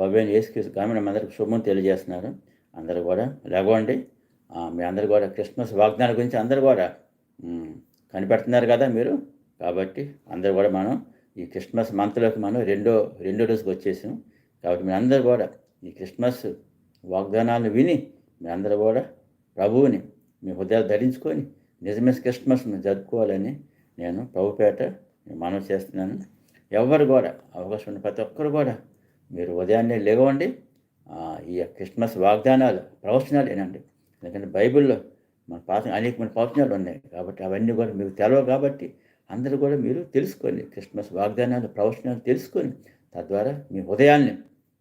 భవ్యం చేసి గ్రామీణ అందరికి శుభం తెలియజేస్తున్నారు. అందరు కూడా లేకోండి మీ అందరు కూడా క్రిస్మస్ వాగ్దానం గురించి అందరు కూడా కనిపెడుతున్నారు కదా మీరు. కాబట్టి అందరు కూడా మనం ఈ క్రిస్మస్ మంత్లోకి మనం రెండో రెండో రోజుకి వచ్చేసాం. కాబట్టి మీ అందరూ కూడా ఈ క్రిస్మస్ వాగ్దానాలను విని మీ అందరు కూడా ప్రభువుని మీ హృదయాలు ధరించుకొని నిజమైన క్రిస్మస్ని జరుపుకోవాలని నేను ప్రభుపేట మనవి చేస్తున్నాను. ఎవరు కూడా అవకాశం ఉన్న ప్రతి ఒక్కరు కూడా మీరు ఉదయాన్నే లేవండి. ఈ క్రిస్మస్ వాగ్దానాలు ప్రవచనాలు ఏనండి ఎందుకంటే బైబిల్లో మన పాత అనేకమైన ప్రవచనాలు ఉన్నాయి. కాబట్టి అవన్నీ కూడా మీకు తెలవు కాబట్టి అందరూ కూడా మీరు తెలుసుకోండి క్రిస్మస్ వాగ్దానాలు ప్రవచనాలు తెలుసుకొని తద్వారా మీ ఉదయాన్ని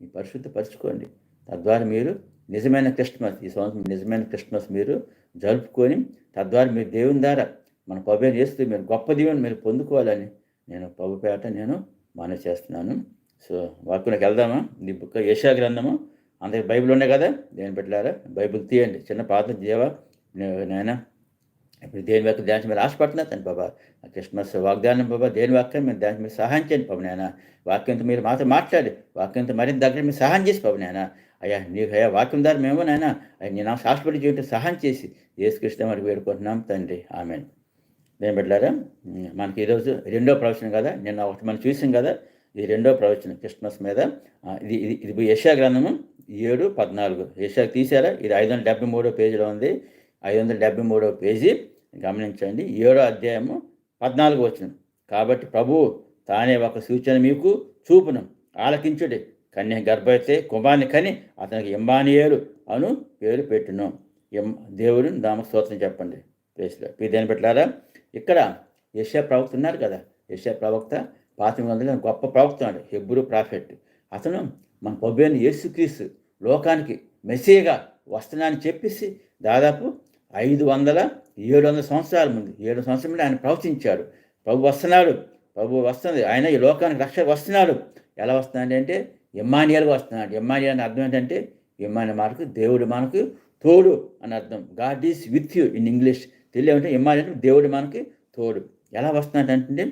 మీ పరిశుద్ధపరచుకోండి తద్వారా మీరు నిజమైన క్రిస్మస్ ఈ సంవత్సరం నిజమైన క్రిస్మస్ మీరు జరుపుకొని తద్వారా మీరు దేవుని ద్వారా మన పవ్యం చేస్తూ మీరు గొప్ప దీవెని మీరు పొందుకోవాలని నేను ప్రభుపేట నేను మనవి చేస్తున్నాను. సో వాక్యంలోకి వెళ్దామా ఈ బుక్ యశా గ్రంథము అందరికి బైబిల్ ఉన్నాయి కదా దేని పెట్టారా? బైబిల్ తీయండి. చిన్న పాత దేవ నేను ఇప్పుడు దేని వాక్యం ధ్యానం మీరు ఆశపడుతున్నా తను బాబా క్రిస్మస్ వాగ్దానం బాబా దేని వాక్యం మీరు ధ్యానం మీరు సహాయం చేయండి బాబు నాయన. వాక్యంతో మీరు మాతో మాట్లాడి వాక్యంతో మరింత దగ్గర మీరు సహాయం చేసి బాబు నాయన. అయ్యా నీకు అయ్యా వాక్యం ద్వారా మేము నాయన అయ్యా నేను హాస్పిటల్ చేయటం సహాయం చేసి ఏసుకృష్ణ మరి వేడుకుంటున్నాం తండ్రి. ఆమె దేని పెట్టారా? మనకి ఈరోజు రెండో ప్రవచనం కదా నిన్న ఒకటి మనం చూసాం కదా ఇది రెండో ప్రవచనం క్రిస్మస్ మీద. ఇది ఇది ఇది యశా గ్రంథము ఏడు పద్నాలుగు. యశా తీసారా ఇది ఐదు వందల డెబ్బై మూడో పేజీలో ఉంది. ఐదు వందల డెబ్బై మూడో పేజీ గమనించండి. ఏడో అధ్యాయము పద్నాలుగు వచ్చిన కాబట్టి ప్రభువు తానే ఒక సూచన మీకు చూపును. ఆలకించుడి. కన్య గర్భైతే కుమార్ని కని అతనికి ఇంబానియేలు అను పేరు పెట్టును. ఎం దేవుడు దామ స్తోత్రం చెప్పండి. ప్లేస్లో దేని పెట్టారా ఇక్కడ యశ ప్రవక్త ఉన్నారు కదా. యశ ప్రవక్త పాత వందల గొప్ప ప్రవక్త అండి హెబ్రూ ప్రాఫెట్. అతను మన పబ్బేని యేసుక్రీస్తు లోకానికి మెసేగా వస్తున్నానని చెప్పేసి దాదాపు ఐదు వందల ఏడు వందల సంవత్సరాల ముందు ఏడు సంవత్సరం ముందు ఆయన ప్రవచించాడు. ప్రభు వస్తున్నాడు ప్రభు వస్తుంది ఆయన ఈ లోకానికి రక్ష వస్తున్నాడు. ఎలా వస్తున్నాడు అంటే ఇమ్మానియల్గా వస్తున్నాడు. ఇమ్మానియల్ అని అర్థం ఏంటంటే ఇమ్మాని మనకు దేవుడు మనకు తోడు అని అర్థం. God is with you in English. తెలియమంటే ఇమ్మాని అంటే దేవుడు మనకి తోడు. ఎలా వస్తున్నాడు అంటే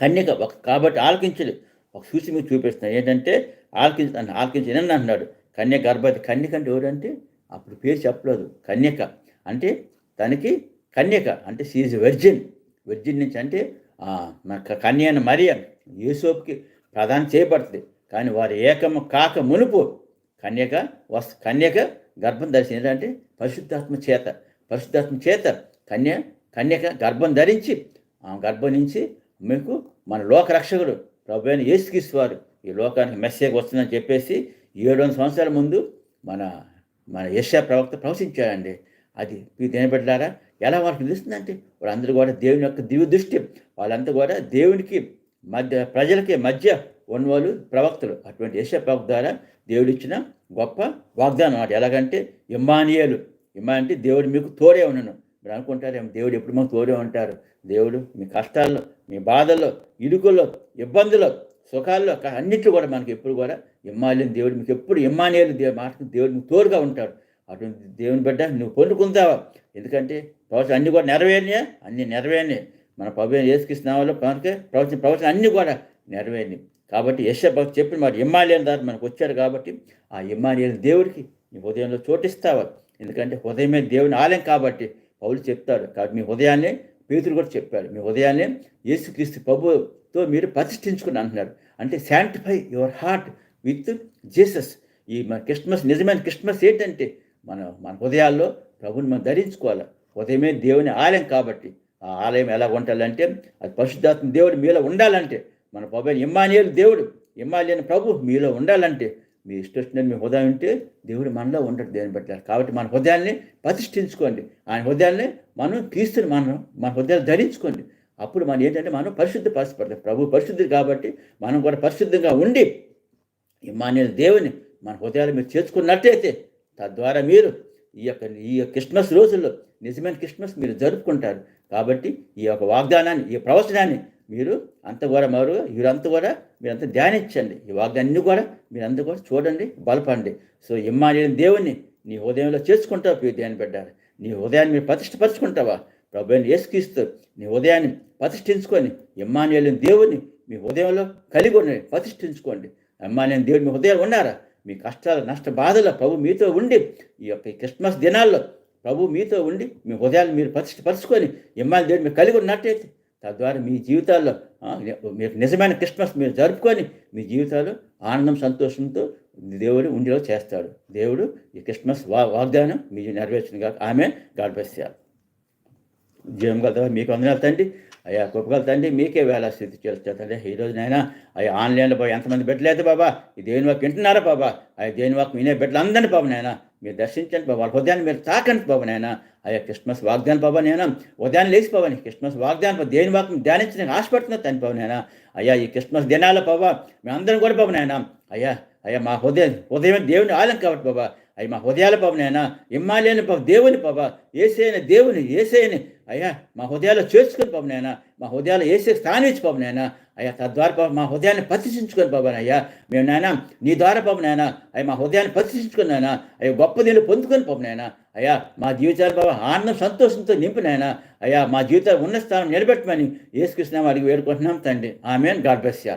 కన్యక ఒక కాబట్టి ఆలకించడు. ఒక సూచి మీకు చూపిస్తున్నాను ఏంటంటే ఆలకించ ఆలకించి వినండి అంటున్నాడు. కన్య గర్భవతి కన్యక అంటే ఎవరంటే అప్పుడు పేరు చెప్పలేదు. కన్యక అంటే తనకి కన్యక అంటే సీజ్ వెర్జిన్ వెర్జిన్ నుంచి అంటే మన కన్య అని మరియ యేసోపుకి ప్రదానం చేయబడుతుంది. కానీ వారి ఏకము కాక మునుపు కన్యక వస్ కన్యక గర్భం ధరించి ఏంటంటే పరిశుద్ధాత్మ చేత పరిశుద్ధాత్మ చేత కన్య కన్యక గర్భం ధరించి ఆ గర్భం నుంచి మీకు మన లోక రక్షకుడు ప్రభు అయిన యేసుక్రీస్తు వారు ఈ లోకానికి మెస్సేజ్ వస్తుందని చెప్పేసి ఏడు వందల సంవత్సరాల ముందు మన మన యశా ప్రవక్త ప్రవచించాడండి. అది మీకు దేనిపెట్టారా ఎలా వాళ్ళకి తెలుస్తుందంటే వాళ్ళందరూ కూడా దేవుని యొక్క దివ్య దృష్టి వాళ్ళంతా కూడా దేవునికి మధ్య ప్రజలకి మధ్య ఉన్నవాళ్ళు ప్రవక్తలు. అటువంటి యశ ప్రవక్త ద్వారా దేవుడిచ్చిన గొప్ప వాగ్దానం అన్నమాట ఎలాగంటే ఇమ్మానియలు. ఇమ్మా అంటే దేవుడు మీకు తోడే ఉన్నాను. మీరు అనుకుంటారేమో దేవుడు ఎప్పుడు మాకు తోడే ఉంటారు. దేవుడు మీ కష్టాల్లో మీ బాధల్లో ఇరుకుల్లో ఇబ్బందుల్లో సుఖాల్లో క- అన్నిట్లో కూడా మనకి ఎప్పుడు కూడా ఇమ్మాలియన్ దేవుడు. మీకు ఎప్పుడు ఇమ్మానియలు దేవుడు మాటకు దేవుడు మీకు తోడుగా ఉంటాడు. అటువంటి దేవుని బిడ్డ నువ్వు పొందుకుందావా ఎందుకంటే ప్రవచనం అన్నీ కూడా నెరవేరినాయా? అన్నీ నెరవేరినాయి? మన ప్రభు ఏసుకృష్ణ మనకి ప్రవచన ప్రవచనం అన్నీ కూడా నెరవేరినాయి? కాబట్టి యశ భక్తి చెప్పిన మరి ఇమ్మాలియన్ దారి మనకు వచ్చారు కాబట్టి ఆ ఇమ్మాలియన్ దేవుడికి నీ హృదయంలో చోటిస్తావా? ఎందుకంటే హృదయమే దేవుని ఆలయం కాబట్టి పౌలు చెప్తాడు. కాబట్టి మీ ఉదయాన్నే పేతులు కూడా చెప్పాడు. మీ ఉదయాన్నే యేసుక్రీస్తు ప్రభుతో మీరు ప్రతిష్ఠించుకుని అంటున్నారు. అంటే sanctify your heart with Jesus ఈ మన క్రిస్మస్ నిజమైన క్రిస్మస్ ఏంటంటే మన మన హృదయాల్లో ప్రభుని మనం ధరించుకోవాలి. ఉదయమే దేవుని ఆలయం కాబట్టి. ఆ ఆలయం ఎలా ఉండాలంటే అది పరిశుద్ధాత్మ దేవుడు మీలో ఉండాలంటే మన ప్రభు ఇమ్మానియలు దేవుడు ఇమ్మానియల్ ప్రభు మీలో ఉండాలంటే మీ ఇష్టం మీ హృదయం ఉంటే దేవుడు మనలో ఉండడు దేని బట్టి. కాబట్టి మన హృదయాన్ని ప్రతిష్ఠించుకోండి. ఆయన హృదయాన్ని మనం క్రీస్తుని మనం మన హృదయాలు ధరించుకోండి. అప్పుడు మనం ఏంటంటే మనం పరిశుద్ధ పరిస్థితి ప్రభు పరిశుద్ధి కాబట్టి మనం కూడా పరిశుద్ధంగా ఉండి ఇమాన్యుల దేవుని మన హృదయాలు మీరు చేర్చుకున్నట్టయితే తద్వారా మీరు ఈ యొక్క ఈ యొక్క క్రిస్మస్ రోజుల్లో నిజమైన క్రిస్మస్ మీరు జరుపుకుంటారు. కాబట్టి ఈ యొక్క వాగ్దానాన్ని ఈ ప్రవచనాన్ని మీరు అంత కూడా మరు మీరంతా కూడా మీరంతా ధ్యానించండి. ఈ వాగ్దాన్ని కూడా మీరంతా కూడా చూడండి బలపండి సో ఇమ్మానియల్ దేవుణ్ణి నీ హృదయంలో చేసుకుంటావు ప్రియ ధ్యానం పెట్టారు నీ హృదయాన్ని మీరు ప్రతిష్టపరచుకుంటావా ప్రభుని ఏసుకిస్తూ నీ హృదయాన్ని ప్రతిష్ఠించుకొని ఇమ్మానియల్ దేవుని మీ హృదయంలో కలిగి ఉండండి ప్రతిష్ఠించుకోండి. అమ్మా దేవుడు మీ హృదయాలు ఉన్నారా? మీ కష్టాలు నష్ట బాధలు ప్రభు మీతో ఉండి ఈ యొక్క క్రిస్మస్ దినాల్లో ప్రభు మీతో ఉండి మీ హృదయాలు మీరు పరిశుభ్రపరచుకొని ఇమ్మాని దేవుడు మీరు కలిగి ఉన్నట్టయితే తద్వారా మీ జీవితాల్లో మీరు మీకు నిజమైన క్రిస్మస్ మీరు జరుపుకొని మీ జీవితాలు ఆనందం సంతోషంతో దేవుడు ఉండేలా చేస్తాడు. దేవుడు ఈ క్రిస్మస్ వా వాగ్దానం మీ నెరవేర్చిన కాదు ఆమె గాడిపేస్తారు జీవం గల మీకు వందనాలు తండ్రి. అయ్యా గొప్పగల తండ్రి మీకే వేళ స్థితి చేస్తుంది ఈ రోజునైనా అయ్యా ఆన్లైన్లో పోయి ఎంతమంది బిడ్డలేదు బాబా ఈ దేని వాక్ వింటున్నారా బాబా? అయ్యా దేని వాక్ వినే బిడ్డలు అందరినీ బాబు నాయన మీరు దర్శించండి బాబా వాళ్ళ హృదయాన్ని మీరు తాకండి బాబా నాయన. అయ్యా క్రిస్మస్ వాగ్దానం బాబా నేను ఉదయాన్ని లేచిపోవని క్రిస్మస్ వాగ్దానం దేని దేని ధ్యానించి నేను ఆశపడుతున్నా తండ్రి బాబు నాయన. అయ్యా ఈ క్రిస్మస్ దినాల బాబా మేమందరం కూడా బాబు నాయన. అయ్యా అయ్యా మా హృదయం హృదయం దేవుని ఆలం కాబట్టి బాబా. అయ్యి మా హృదయాల పాపనైనా ఇమ్మాలేని బాబు దేవుని పాప ఏసైన దేవుని ఏసైని అయ్యా మా హృదయాల్లో చేర్చుకుని పాపనైనా మా హృదయాలు వేసే స్థానం ఇచ్చి పాపనైనా అయ్యా తద్వారా పాప మా హృదయాన్ని ప్రతిష్ఠించుకొని పాపనయ్యా మేము నాయన నీ ద్వారా పాపనైనా అయ్యా మా హృదయాన్ని ప్రతిష్ఠించుకుని నాయన అయ్యా గొప్ప నీళ్ళు పొందుకొని పాపనైనా అయ్యా మా జీవితాలు బాబా ఆనందం సంతోషంతో నింపినైనా అయ్యా మా జీవితాలు ఉన్న స్థానం నిలబెట్టమని ఏసుకృష్ణ అడిగి వేడుకుంటున్నాం తండ్రి. ఆమెన్. God bless you.